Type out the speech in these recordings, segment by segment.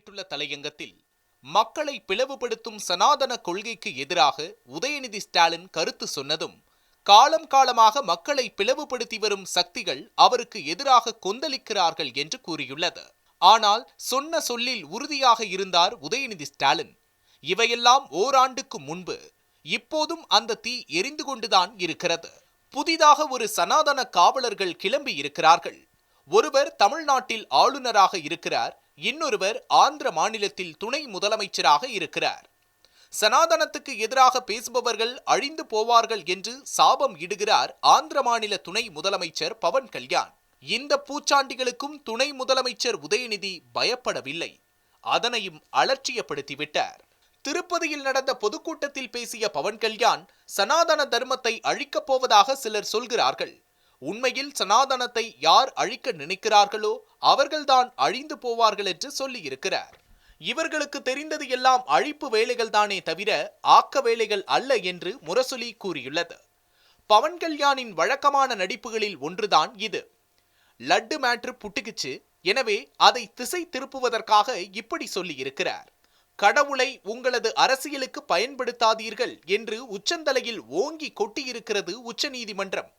வெளியிட்டுள்ள தலையங்கத்தில் மக்களை பிளவுபடுத்தும் சனாதன கொள்கைக்கு எதிராக உதயநிதி ஸ்டாலின் கருத்து சொன்னதும் காலம் காலமாக மக்களை பிளவுபடுத்தி வரும் சக்திகள் அவருக்கு எதிராக கொந்தளிக்கிறார்கள் என்று கூறியுள்ளது. ஆனால் சொன்ன சொல்லில் உறுதியாக இருந்தார் உதயநிதி ஸ்டாலின். இவையெல்லாம் ஓராண்டுக்கு முன்பு இப்போதும் அந்த தீ எரிந்து கொண்டுதான் இருக்கிறது. புதிதாக ஒரு சனாதன காவலர்கள் கிளம்பி இருக்கிறார்கள் ஒருவர் தமிழ்நாட்டில் ஆளுநராக இருக்கிறார் இன்னொருவர் ஆந்திர மாநிலத்தில் துணை முதலமைச்சராக இருக்கிறார். சனாதனத்துக்கு எதிராக பேசுபவர்கள் அழிந்து போவார்கள் என்று சாபம் இடுகிறார் ஆந்திர மாநில துணை முதலமைச்சர் பவன் கல்யாண். இந்த பூச்சாண்டிகளுக்கும் துணை முதலமைச்சர் உதயநிதி பயப்படவில்லை. அதனையும் அலட்சியப்படுத்திவிட்டார். திருப்பதியில் நடந்த பொதுக்கூட்டத்தில் பேசிய பவன் கல்யாண் சனாதன தர்மத்தை அழிக்கப் போவதாக சிலர் சொல்கிறார்கள். உண்மையில் சனாதனத்தை யார் அழிக்க நினைக்கிறார்களோ அவர்கள்தான் அழிந்து போவார்கள் என்று சொல்லியிருக்கிறார். இவர்களுக்கு தெரிந்தது எல்லாம் அழிப்பு வேலைகள்தானே தவிர ஆக்க வேலைகள் அல்ல என்று முரசொலி கூறியுள்ளது. பவன் கல்யாணின் வழக்கமான நடிப்புகளில் ஒன்றுதான் இது. லட்டு மேட்ரு புட்டுக்குச்சு எனவே அதை திசை திருப்புவதற்காக இப்படி சொல்லியிருக்கிறார். கடவுளை உங்களது அரசியலுக்கு பயன்படுத்தாதீர்கள் என்று உச்சந்தலையில் ஓங்கி கொட்டியிருக்கிறது உச்சநீதிமன்றம்.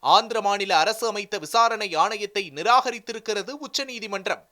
ஆந்திர மாநில அரசு அமைத்த விசாரணை ஆணையத்தை நிராகரித்திருக்கிறது உச்சநீதிமன்றம்.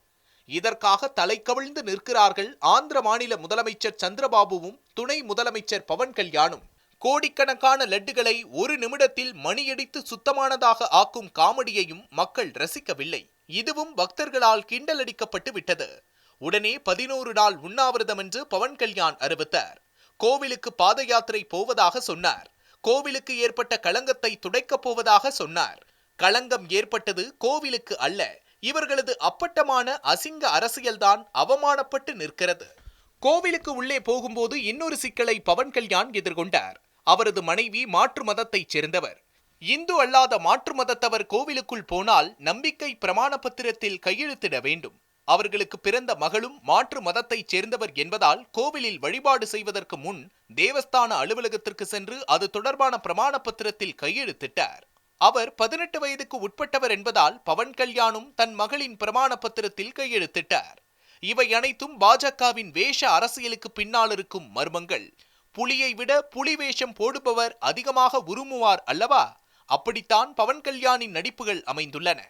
இதற்காக தலை கவிழ்ந்து நிற்கிறார்கள் ஆந்திர மாநில முதலமைச்சர் சந்திரபாபுவும் துணை முதலமைச்சர் பவன் கல்யாணும். கோடிக்கணக்கான லட்டுகளை ஒரு நிமிடத்தில் மணியடித்து சுத்தமானதாக ஆக்கும் காமெடியையும் மக்கள் ரசிக்கவில்லை. இதுவும் பக்தர்களால் கிண்டலடிக்கப்பட்டு விட்டது. உடனே பதினோரு நாள் உண்ணாவிரதம் என்று பவன் கல்யாண் அறிவித்தார். கோவிலுக்கு பாத யாத்திரை போவதாக சொன்னார். கோவிலுக்கு ஏற்பட்ட களங்கத்தை துடைக்கப் போவதாக சொன்னார். களங்கம் ஏற்பட்டது கோவிலுக்கு அல்ல இவர்களது அப்பட்டமான அசிங்க அரசியல்தான் அவமானப்பட்டு நிற்கிறது. கோவிலுக்கு உள்ளே போகும்போது இன்னொரு சிக்கலை பவன் கல்யாண் எதிர்கொண்டார். அவரது மனைவி மாற்று மதத்தைச் சேர்ந்தவர். இந்து அல்லாத மாற்று மதத்தவர் கோவிலுக்குள் போனால் நம்பிக்கை பிரமாண பத்திரத்தில் கையெழுத்திட வேண்டும். அவர்களுக்கு பிறந்த மகளும் மாற்று மதத்தைச் சேர்ந்தவர் என்பதால் கோவிலில் வழிபாடு செய்வதற்கு முன் தேவஸ்தான அலுவலகத்திற்கு சென்று அது தொடர்பான பிரமாண பத்திரத்தில் கையெழுத்திட்டார். அவர் பதினெட்டு வயதுக்கு உட்பட்டவர் என்பதால் பவன் கல்யாணும் தன் மகளின் பிரமாண பத்திரத்தில் கையெழுத்திட்டார். இவை அனைத்தும் பாஜகவின் வேஷ அரசியலுக்கு பின்னால் இருக்கும் மர்மங்கள். புலியை விட புலி வேஷம் போடுபவர் அதிகமாக உருமுவார் அல்லவா? அப்படித்தான் பவன் கல்யாணின் நடிப்புகள் அமைந்துள்ளன.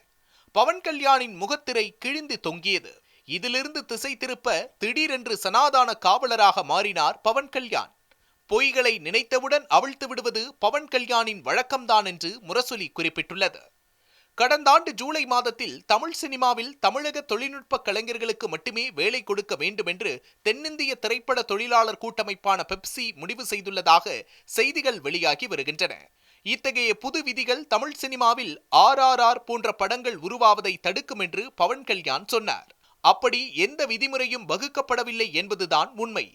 பவன் கல்யாணின் முகத்திரை கிழிந்து தொங்கியது. இதிலிருந்து திசை திருப்ப திடீரென்று சனாதான காவலராக மாறினார் பவன் கல்யாண். பொய்களை நினைத்தவுடன் அவிழ்த்து விடுவது பவன் கல்யாணின் வழக்கம்தான் என்று முரசொலி குறிப்பிட்டுள்ளது. கடந்த ஆண்டு ஜூலை மாதத்தில் தமிழ் சினிமாவில் தமிழக தொழில்நுட்ப கலைஞர்களுக்கு மட்டுமே வேலை கொடுக்க வேண்டும் என்று தென்னிந்திய திரைப்பட தொழிலாளர் கூட்டமைப்பான பெப்சி முடிவு செய்துள்ளதாக செய்திகள் வெளியாகி வருகின்றன. இத்தகைய புது விதிகள் தமிழ் சினிமாவில் ஆர் ஆர் ஆர் போன்ற படங்கள் உருவாவதை தடுக்கும் என்று பவன் கல்யாண் சொன்னார். அப்படி எந்த விதிமுறையும் வகுக்கப்படவில்லை என்பதுதான் உண்மை.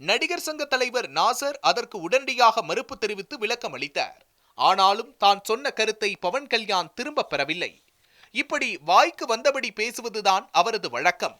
நடிகர் சங்க தலைவர் நாசர் அதற்கு உடனடியாக மறுப்பு தெரிவித்து விளக்கம் அளித்தார். ஆனாலும் தான் சொன்ன கருத்தை பவன் கல்யாண் திரும்ப பெறவில்லை. இப்படி வாய்க்கு வந்தபடி பேசுவதுதான் அவரது வழக்கம்.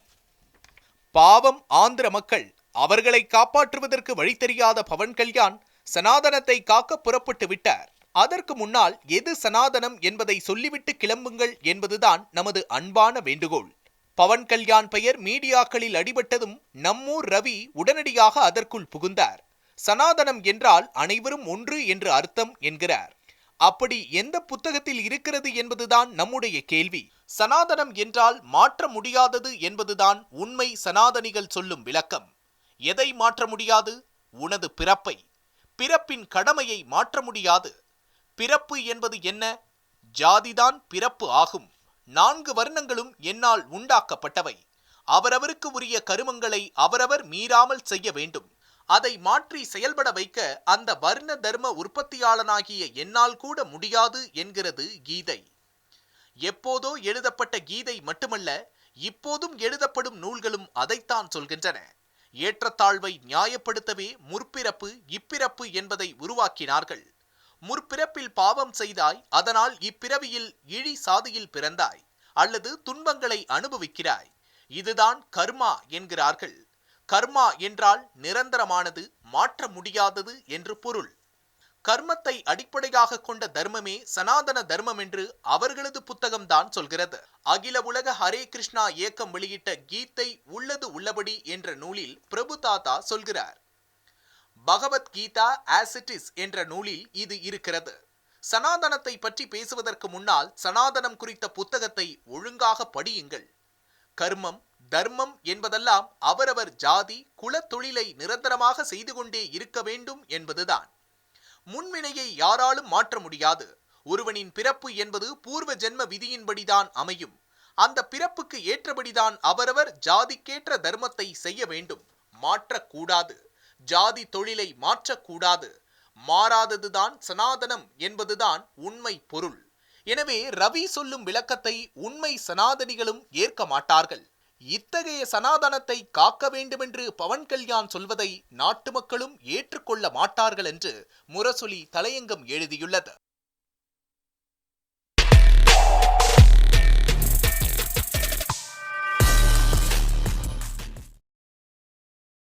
பாவம் ஆந்திர மக்கள் அவர்களை காப்பாற்றுவதற்கு வழி தெரியாத பவன் கல்யாண் சனாதனத்தை காக்க புறப்பட்டு விட்டார். அதற்கு முன்னால் எது சனாதனம் என்பதை சொல்லிவிட்டு கிளம்புங்கள் என்பதுதான் நமது அன்பான வேண்டுகோள். பவன் கல்யாண் பெயர் மீடியாக்களில் அடிபட்டதும் நம்மூர் ரவி உடனடியாக அதற்குள் புகுந்தார். சனாதனம் என்றால் அனைவரும் ஒன்று என்று அர்த்தம் என்கிறார். அப்படி எந்த புத்தகத்தில் இருக்கிறது என்பதுதான் நம்முடைய கேள்வி. சனாதனம் என்றால் மாற்ற முடியாதது என்பதுதான் உண்மை சனாதனிகள் சொல்லும் விளக்கம். எதை மாற்ற முடியாது? உனது பிறப்பை. பிறப்பின் கடமையை மாற்ற முடியாது. பிறப்பு என்பது என்ன? ஜாதிதான் பிறப்பு ஆகும். நான்கு வர்ணங்களும் என்னால் உண்டாக்கப்பட்டவை. அவரவருக்கு உரிய கருமங்களை அவரவர் மீறாமல் செய்ய வேண்டும். அதை மாற்றி செயல்பட வைக்க அந்த வர்ண தர்ம உற்பத்தியாளனாகிய என்னால் கூட முடியாது என்கிறது கீதை. எப்போதோ எழுதப்பட்ட கீதை மட்டுமல்ல இப்போதும் எழுதப்படும் நூல்களும் அதைத்தான் சொல்கின்றன. ஏற்றத்தாழ்வை நியாயப்படுத்தவே முற்பிறப்பு இப்பிறப்பு என்பதை உருவாக்கினார்கள். முற்பிறப்பில் பாவம் செய்தாய் அதனால் இப்பிறவியில் இழி சாதியில் பிறந்தாய் அல்லது துன்பங்களை அனுபவிக்கிறாய். இதுதான் கர்மா என்கிறார்கள். கர்மா என்றால் நிரந்தரமானது மாற்ற முடியாதது என்று பொருள். கர்மத்தை அடிப்படையாக கொண்ட தர்மமே சனாதன தர்மம் என்று அவர்களது புத்தகம்தான் சொல்கிறது. அகில உலக ஹரே கிருஷ்ணா இயக்கம் வெளியிட்ட கீதை உள்ளது உள்ளபடி என்ற நூலில் பிரபு தாத்தா சொல்கிறார். பகவத்கீதா ஆசிட்டிஸ் என்ற நூலில் இது இருக்கிறது. சனாதனத்தை பற்றி பேசுவதற்கு முன்னால் சனாதனம் குறித்த புத்தகத்தை ஒழுங்காக படியுங்கள். கர்மம் தர்மம் என்பதெல்லாம் அவரவர் ஜாதி குலத்தொழிலை நிரந்தரமாக செய்து கொண்டே இருக்க வேண்டும் என்பதுதான். முன்வினையை யாராலும் மாற்ற முடியாது. ஒருவனின் பிறப்பு என்பது பூர்வ ஜென்ம விதியின்படிதான் அமையும். அந்த பிறப்புக்கு ஏற்றபடிதான் அவரவர் ஜாதிக்கேற்ற தர்மத்தை செய்ய வேண்டும். மாற்றக்கூடாது. ஜாதி தொழிலை மாற்றக்கூடாது. மாறாததுதான் சனாதனம் என்பதுதான் உண்மை பொருள். எனவே ரவி சொல்லும் விளக்கத்தை உண்மை சனாதனிகளும் ஏற்க மாட்டார்கள். இத்தகைய சனாதனத்தை காக்க வேண்டுமென்று பவன் கல்யாண் சொல்வதை நாட்டு மக்களும் ஏற்றுக்கொள்ள மாட்டார்கள் என்று முரசொலி தலையங்கம் எழுதியுள்ளது.